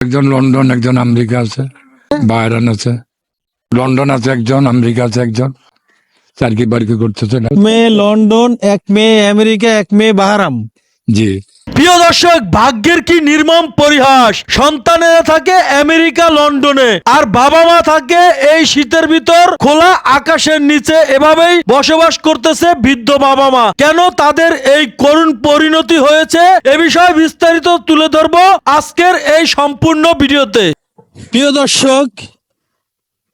একজন লন্ডন, একজন আমেরিকা আছে বায়রান আছে। লন্ডন আছে একজন, আমেরিকা আছে একজন। চারকি বারকি করতেছে মেয়ে লন্ডন, এক মেয়ে আমেরিকা, এক মেয়ে বাহারাম জি। প্রিয় দর্শক ভাগ্যের কি নির্মম পরিহাস? সন্তানেরা থাকে আমেরিকা লন্ডনে আর বাবা মা থাকে এই শীতের ভিতর খোলা আকাশের নিচে। এভাবেই বসবাস করতেছে বৃদ্ধ বাবা মা কেন তাদের এই করুণ পরিণতি হয়েছে? এ বিষয়ে বিস্তারিত তুলে ধরবো আজকের এই সম্পূর্ণ ভিডিওতে। প্রিয় দর্শক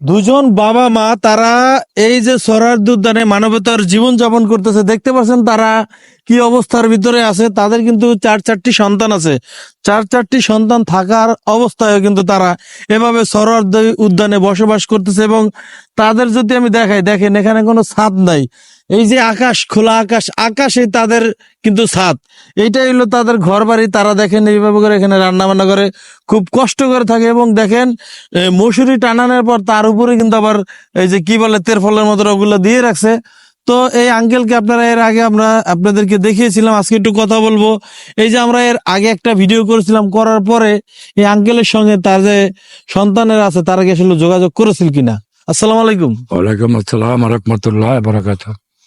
দুজন বাবা মা, তারা এই যে সরার উদ্যানে মানবতার জীবন যাপন করতেছে, দেখতে পাচ্ছেন তারা কি অবস্থার ভিতরে আছে, তাদের কিন্তু চার চারটি সন্তান আছে। চার চারটি সন্তান থাকার অবস্থায় কিন্তু তারা এভাবে সরার উদ্যানে বসবাস করতেছে এবং তাদের যদি আমি দেখাই, দেখেন এখানে কোনো ছাদ নাই। এই যে আকাশ খোলা আকাশ আকাশে তাদের কিন্তু ছাদ এইটাই হলো তাদের ঘর বাড়ি তারা দেখেন এইভাবে করে এখানে রান্না বান্না করে খুব কষ্ট করে থাকে। এবং দেখেন এ, মশুরি টানানোর পর তার উপরে কিন্তু আবার এই যে কি বলে তেরফলের মতো ওগুলো দিয়ে রাখছে। তো এই আঙ্কেলকে আপনারা এর আগে আমরা আপনাদেরকে দেখিয়েছিলাম আজকে একটু কথা বলব। এই যে আমরা এর আগে একটা ভিডিও করেছিলাম করার পরে এই আঙ্কেলের সঙ্গে তার যে সন্তানের আছে তারা কি আসলে যোগাযোগ করেছিল কিনা। আসসালামু আলাইকুম। ওয়ালাইকুম আসসালাম রহমতুল্লাহ বরাকাত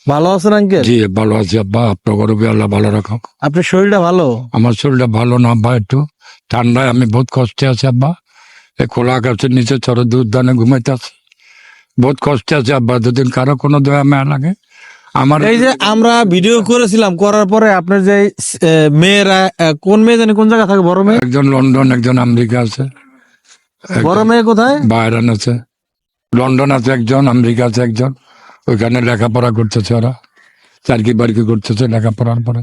ভালো আছেন আঙ্কেল? জি ভালো আছি আব্বা। আপনার গরবে আল্লাহ ভালো রাখো আপনার শরীরটা ভালো? আমার শরীরটা ভালো না আব্বা একটু। ঠান্ডায় আমি বহুত কষ্টে আছি আব্বা। এই খোলা আকাশের নিচে চরদ উদ্যানে ঘুমাইতে আছি। বহুত কষ্টে আছে আব্বা দুদিন কারও কোনো দয়া মায়া লাগে। আমার এই যে আমরা ভিডিও করেছিলাম করার পরে আপনার যে মেয়েরা কোন মেয়ে জানি কোন জায়গা থাকে বড় মেয়ে? একজন লন্ডন একজন আমেরিকা আছে। বড় মেয়ে কোথায়? বায়রান আছে। লন্ডন আছে একজন আমেরিকা আছে একজন। ওইখানে লেখাপড়া করতেছে ওরা। চারকি বারকি করতেছে লেখাপড়ার পরে।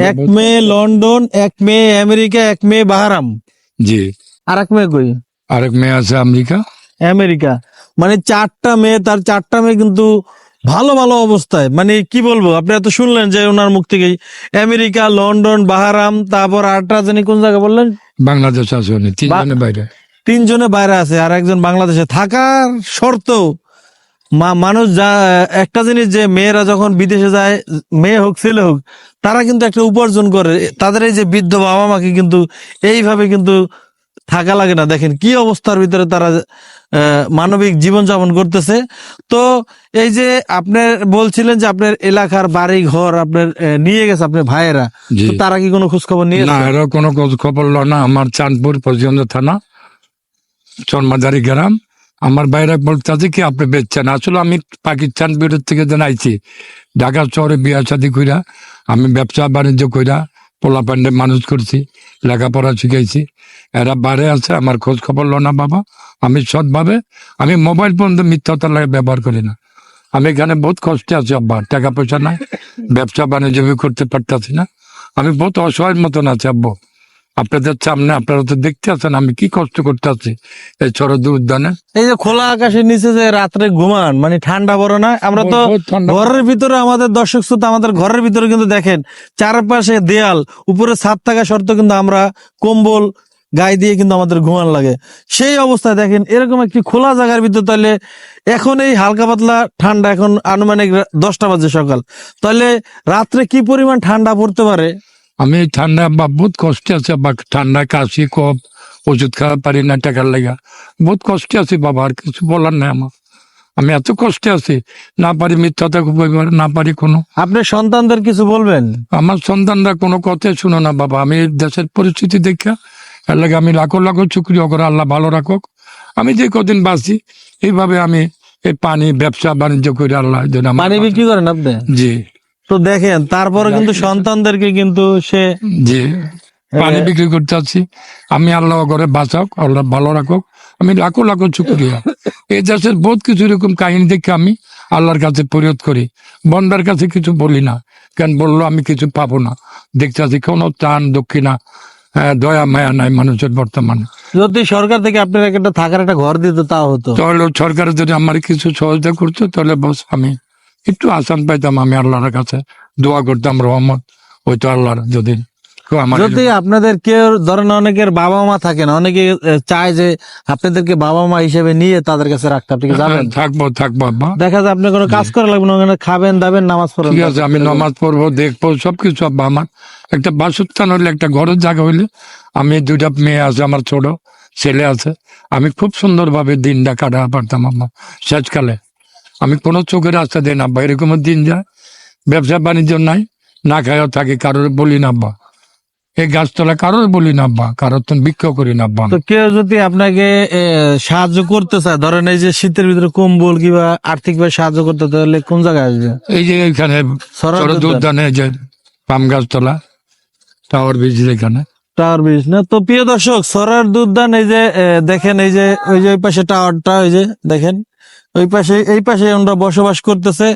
এক মেয়ে লন্ডন এক মেয়ে আমেরিকা এক মেয়ে বাহারাম। জি। আর এক মেয়ে কই? আর এক মেয়ে আছে আমেরিকা। আমেরিকা। মানে চারটা মেয়ে তার চারটা মেয়ে কিন্তু ভালো ভালো অবস্থায়। মানে কি বলব আপনি এত শুনলেন যে ওনার মুখ থেকেই। আমেরিকা লন্ডন বাহারাম তারপর আটটা জানি কোন জায়গা বললেন? বাংলাদেশ আছে উনি তিনজনের বাইরে। তিনজনে বাইরে আছে আর একজন বাংলাদেশে। থাকার শর্ত মানুষ যা একটা জিনিস যে মেয়েরা যখন বিদেশে যায় মেয়ে হোক ছেলে হোক তারা কিন্তু একটা উপার্জন করে। তাদের এই যে বৃদ্ধ বাবা মাকে কিন্তু এইভাবে কিন্তু থাকা লাগে না। দেখেন কি অবস্থার ভিতরে তারা মানবিক জীবন যাপন করতেছে। তো এই যে আপনার বলছিলেন যে আপনার এলাকার বাড়ি ঘর আপনার নিয়ে গেছে আপনার ভাইয়েরা। তারা কি কোনো খোঁজ খবর নিয়ে না এরা কোনো খোঁজ খবর না আমার চাঁদপুর পর্যন্ত থানা চন্মাদারি গ্রাম। আমার বাইরে বলতে আছে কি, আপনি বেচছেন। আসলে আমি পাকিস্তান বিরোধ থেকে জানাইছি ঢাকা শহরে বিয়া শাদি কইরা, আমি ব্যবসা বাণিজ্য কইরা পোলা পান্ডে মানুষ করছি, লেখাপড়া শিখাইছি। এরা বাইরে আছে, আমার খোঁজ খবর লো না বাবা। আমি সৎভাবে, আমি মোবাইল পর্যন্ত মিথ্যাতা লাগে ব্যবহার করি না। আমি এখানে বহুত কষ্টে আছি, আব্বা। টাকা পয়সা নাই, ব্যবসা বাণিজ্য করতে পারতেছি না। আমি বহুত অসহায়ের মতন আছি, আব্বু। আপনাদের সামনে আপনারা তো দেখতে আছেন আমি কি কষ্ট করতে আছি এই চরদ উদ্যানে? এই যে খোলা আকাশের নিচে যে রাত্রে ঘুমান মানে ঠান্ডা বড় না? আমরা তো ঘরের ভিতরে আমাদের দর্শক শ্রোতা আমাদের ঘরের ভিতরে কিন্তু দেখেন চারপাশে দেয়াল উপরে ছাদ থাকা সত্ত্বেও কিন্তু আমরা কম্বল গায়ে দিয়ে কিন্তু আমাদের ঘুমান লাগে। সেই অবস্থায় দেখেন এরকম একটি খোলা জায়গার ভিতর তাহলে এখন এই হালকা পাতলা ঠান্ডা এখন আনুমানিক দশটা বাজে সকাল। তাহলে রাত্রে কি পরিমাণ ঠান্ডা পড়তে পারে? আমি ঠান্ডা বা বহুত কষ্টে আছি বা ঠান্ডা কাশি কপ ওষুধ খাওয়া পারি না টাকার লেগা। বহুত কষ্টে আছি বাবা আর কিছু বলার নাই আমার। আমি এত কষ্টে আছি না পারি কইবার, না পারি কোনো। আপনি সন্তানদের কিছু বলবেন? আমার সন্তানরা কোনো কথাই শুনো না বাবা। আমি দেশের পরিস্থিতি দেখা এর লাগে আমি লাখো লাখো চুক্রি করে আল্লাহ ভালো রাখুক। আমি যে কদিন বাঁচি এইভাবে আমি এই পানি ব্যবসা বাণিজ্য করে আল্লাহ পানি বিক্রি করেন আপনি? জি। তো দেখেন তারপরে কিন্তু সন্তানদেরকে কিন্তু সে জি। পানি বিক্রি করতে আছি আমি আল্লাহ করে বাঁচাক আল্লাহ ভালো রাখুক। আমি লাখো লাখো চুক্রিয়া এই দেশের বহুত কিছু এরকম কাহিনী দেখে আমি আল্লাহর কাছে পরিশোধ করি। বন্দার কাছে কিছু বলি না। কেন বলল আমি কিছু পাবো না। দেখতে আছি কোনো টান দক্ষিণা হ্যাঁ, দয়া মায়া নাই মানুষের বর্তমানে। যদি সরকার থেকে আপনার একটা থাকার একটা ঘর দিত তাও হতো। তাহলে সরকার যদি আমার কিছু সহযোগিতা করতো তাহলে বস আমি একটু আসান পাইতাম আমি আল্লাহর কাছে। দোয়া করতাম রহমত ওই তো আল্লাহর যদি যদি আপনাদের কেউ ধরেন অনেকের বাবা মা থাকেন অনেকে চায় যে আপনাদেরকে বাবা মা হিসেবে নিয়ে তাদের কাছে রাখতে। আপনি যাবেন থাকব থাকব আব্বা। দেখা যায় আপনি কোনো কাজ করা লাগবে না ওখানে খাবেন দাবেন নামাজ পড়বেন ঠিক আছে আমি নামাজ পড়ব দেখব সবকিছু আব্বা আমার। একটা বাসস্থান হইলে একটা ঘরের জায়গা হইলে আমি দুইটা মেয়ে আছে আমার ছোট ছেলে আছে। আমি খুব সুন্দরভাবে দিনটা কাটা পারতাম আব্বা। শেষকালে। আমি কোনো চোখের রাস্তা দিই না আব্বা এরকম দিন যায়। ব্যবসা বাণিজ্য নাই না খাইও থাকি কারোর বলি না আব্বা। এই গাছতলা কারোর বলি না আব্বা কারোর তো বিক্ষোভ করি না আব্বা। তো কেউ যদি আপনাকে সাহায্য করতে চায় ধরেন এই যে শীতের ভিতরে কম্বল কিংবা আর্থিক ভাবে সাহায্য করতে তাহলে কোন জায়গায় আসবে? এই যে এখানে। উদ্যানে। যে পাম গাছতলা টাওয়ার ব্রিজ এখানে টাওয়ার ব্রিজ না? তো প্রিয় দর্শক সরার দুধদান এই যে দেখেন এই যে ওই যে ওই পাশে টাওয়ারটা ওই যে দেখেন। ওই পাশে, এই পাশে আমরা বসবাস করতেছে।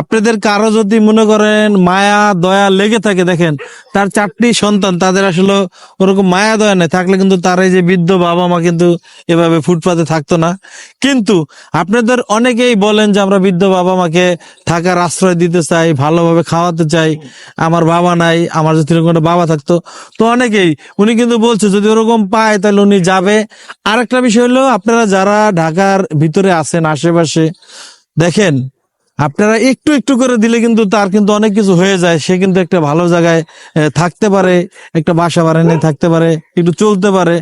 আপনাদের কারও যদি মনে করেন মায়া, দয়া লেগে থাকে, দেখেন, তার চারটি সন্তান, তাদের আসলে ওরকম মায়া, দয়া নেই। থাকলে কিন্তু তার এই যে বৃদ্ধ বাবা মা কিন্তু এভাবে ফুটপাতে থাকতো না। কিন্তু আপনাদের অনেকেই বলেন যে আমরা বৃদ্ধ বাবা মাকে থাকার আশ্রয় দিতে চাই, ভালোভাবে খাওয়াতে চাই। আমার বাবা নাই, আমার যদি এরকম একটা বাবা থাকতো। তো অনেকেই, উনি কিন্তু বলছে, যদি ওরকম পায় তাহলে উনি যাবে। আরেকটা বিষয় হলো, আপনারা যারা ঢাকার ভিতরে আছেন, আশেপাশে দেখেন আপনারা একটু একটু করে দিলে কিন্তু তার কিন্তু অনেক কিছু হয়ে যায়। সে কিন্তু একটা ভালো জায়গায় থাকতে পারে একটা বাসা ভাড়া নিয়ে থাকতে পারে একটু চলতে পারে।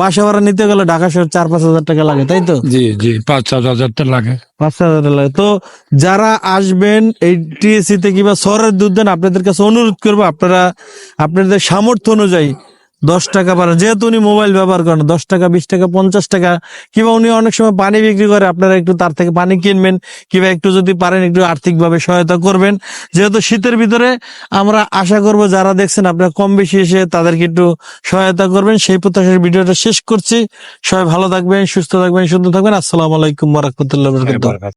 বাসা ভাড়া নিতে গেলে ঢাকা শহর চার পাঁচ হাজার টাকা লাগে তাই তো? জি জি পাঁচ সাত হাজারটা লাগে। পাঁচ হাজার টাকা লাগে। তো যারা আসবেন এই টিএসসি তে কিংবা শহরের দুধ দেন আপনাদের কাছে অনুরোধ করব আপনারা আপনাদের সামর্থ্য অনুযায়ী দশ টাকা পারেন যেহেতু উনি মোবাইল ব্যবহার করেন, দশ টাকা, বিশ টাকা, পঞ্চাশ টাকা, কিংবা উনি অনেক সময় পানি বিক্রি করে, আপনারা একটু তার থেকে পানি কিনবেন, কিংবা একটু যদি পারেন, একটু আর্থিকভাবে সহায়তা করবেন। যেহেতু শীতের ভিতরে আমরা আশা করব, যারা দেখছেন, আপনারা কম বেশি এসে তাদেরকে একটু সহায়তা করবেন। সেই প্রত্যাশার ভিডিওটা শেষ করছি। সবাই ভালো থাকবেন, সুস্থ থাকবেন, সুন্দর থাকবেন। আসসালামু আলাইকুম রাহমাতুল্লাহি